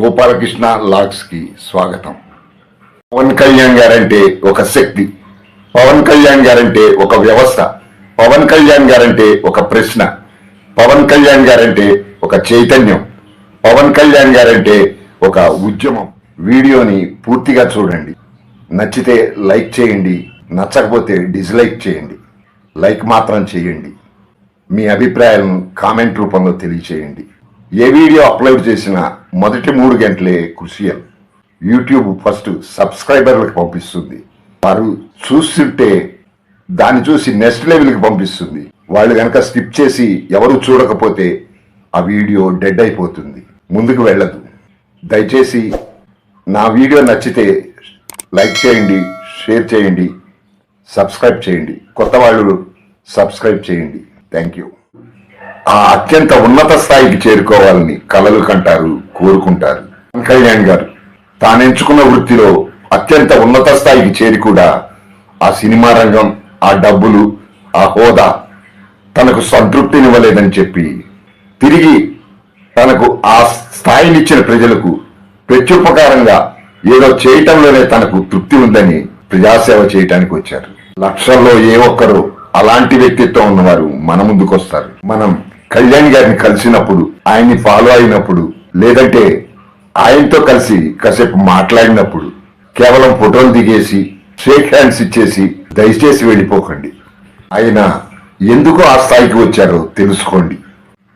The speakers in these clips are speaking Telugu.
గోపాలకృష్ణ లాగ్స్కి స్వాగతం. పవన్ కళ్యాణ్ గారంటే ఒక శక్తి పవన్ కళ్యాణ్ గారంటే ఒక వ్యవస్థ పవన్ కళ్యాణ్ గారంటే ఒక ప్రశ్న పవన్ కళ్యాణ్ గారంటే ఒక చైతన్యం పవన్ కళ్యాణ్ గారంటే ఒక ఉద్యమం. వీడియోని పూర్తిగా చూడండి. నచ్చితే లైక్ చేయండి నచ్చకపోతే డిస్లైక్ చేయండి. లైక్ మాత్రం చేయండి. మీ అభిప్రాయాలను కామెంట్ రూపంలో తెలియచేయండి. ఏ వీడియో అప్లోడ్ చేసినా మొదటి మూడు గంటలే కృషియల్ యూట్యూబ్ ఫస్ట్ సబ్స్క్రైబర్లకు పంపిస్తుంది. వారు చూస్తుంటే దాన్ని చూసి నెక్స్ట్ లెవెల్కి పంపిస్తుంది. వాళ్ళు కనుక స్కిప్ చేసి ఎవరు చూడకపోతే ఆ వీడియో డెడ్ అయిపోతుంది. ముందుకు వెళ్ళదు. దయచేసి నా వీడియో నచ్చితే లైక్ చేయండి షేర్ చేయండి సబ్స్క్రైబ్ చేయండి. కొత్త వాళ్ళు సబ్స్క్రైబ్ చేయండి. Thank you. ఆ అత్యంత ఉన్నత స్థాయికి చేరుకోవాలని కలలు కంటారు కోరుకుంటారు. కళ్యాణ్ గారు తాను ఎంచుకున్న వృత్తిలో అత్యంత ఉన్నత స్థాయికి చేరి కూడా ఆ సినిమా రంగం ఆ డబ్బులు ఆ హోదా తనకు సంతృప్తినివ్వలేదని చెప్పి తిరిగి తనకు ఆ స్థాయినిచ్చిన ప్రజలకు ప్రత్యుపకారంగా ఏదో చేయటంలోనే తనకు తృప్తి ఉందని ప్రజాసేవ చేయటానికి వచ్చారు. లక్షల్లో ఏ ఒక్కరు అలాంటి వ్యక్తిత్వం ఉన్నవారు మన ముందుకొస్తారు. మనం కళ్యాణ్ గారిని కలిసినప్పుడు ఆయన్ని ఫాలో అయినప్పుడు లేదంటే ఆయనతో కలిసి కాసేపు మాట్లాడినప్పుడు కేవలం ఫోటోలు దిగేసి షేక్ హ్యాండ్స్ ఇచ్చేసి దయచేసి వెళ్ళిపోకండి. ఆయన ఎందుకు ఆ స్థాయికి వచ్చారో తెలుసుకోండి.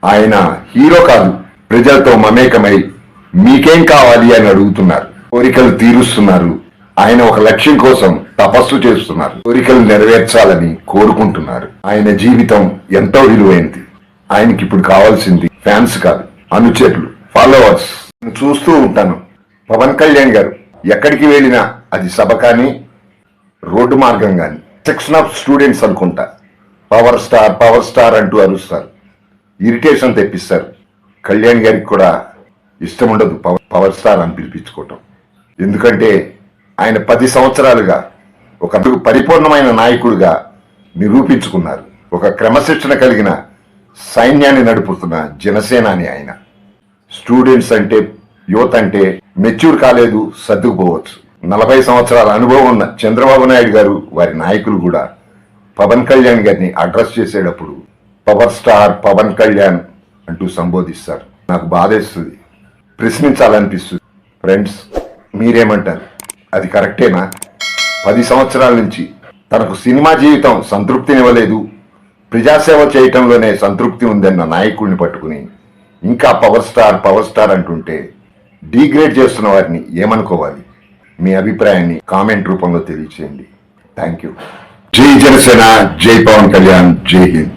ఆయన హీరో కాదు ప్రజలతో మమేకమై మీకేం కావాలి అని అడుగుతున్నారు. కోరికలు తీరుస్తున్నారు. ఆయన ఒక లక్ష్యం కోసం తపస్సు చేస్తున్నారు. కోరికలు నెరవేర్చాలని కోరుకుంటున్నారు. ఆయన జీవితం ఎంతో విలువైంది. ఆయనకి ఇప్పుడు కావాల్సింది ఫ్యాన్స్ కాదు అనుచరులు ఫాలోవర్స్. చూస్తూ ఉంటాను. పవన్ కళ్యాణ్ గారు ఎక్కడికి వెళ్ళినా అది సభ కానీ రోడ్డు మార్గం కానీ. సెక్షన్ ఆఫ్ స్టూడెంట్స్ అనుకుంటా. పవర్ స్టార్ పవర్ స్టార్ అంటూ అరుస్తారు. ఇరిటేషన్ తెప్పిస్తారు. కళ్యాణ్ గారికి కూడా ఇష్టం ఉండదు పవర్ పవర్ స్టార్ అని పిలిపించుకోవటం. ఎందుకంటే ఆయన పది సంవత్సరాలుగా ఒక పరిపూర్ణమైన నాయకుడిగా నిరూపించుకున్నారు. ఒక క్రమశిక్షణ కలిగిన సైన్యాన్ని నడుపుతున్న జనసేనాని ఆయన. స్టూడెంట్స్ అంటే యువత అంటే మెచ్యూర్ కాలేదు సర్దుకుపోవచ్చు. నలభై సంవత్సరాల అనుభవం ఉన్న చంద్రబాబు నాయుడు గారు వారి నాయకులు కూడా పవన్ కళ్యాణ్ గారిని అడ్రస్ చేసేటప్పుడు పవర్ స్టార్ పవన్ కళ్యాణ్ అంటూ సంబోధిస్తారు. నాకు బాధేస్తుంది ప్రశ్నించాలనిపిస్తుంది. ఫ్రెండ్స్ మీరేమంటారు? అది కరెక్టేనా? పది సంవత్సరాల నుంచి తనకు సినిమా జీవితం సంతృప్తినివ్వలేదు ప్రజాసేవ చేయటంలోనే సంతృప్తి ఉందన్న నాయకుడిని పట్టుకుని ఇంకా పవర్ స్టార్ పవర్ స్టార్ అంటుంటే డీగ్రేడ్ చేస్తున్న వారిని ఏమనుకోవాలి? మీ అభిప్రాయాన్ని కామెంట్ రూపంలో తెలియచేయండి. Thank you. జై జనసేన జై పవన్ కళ్యాణ్ జై హింద్.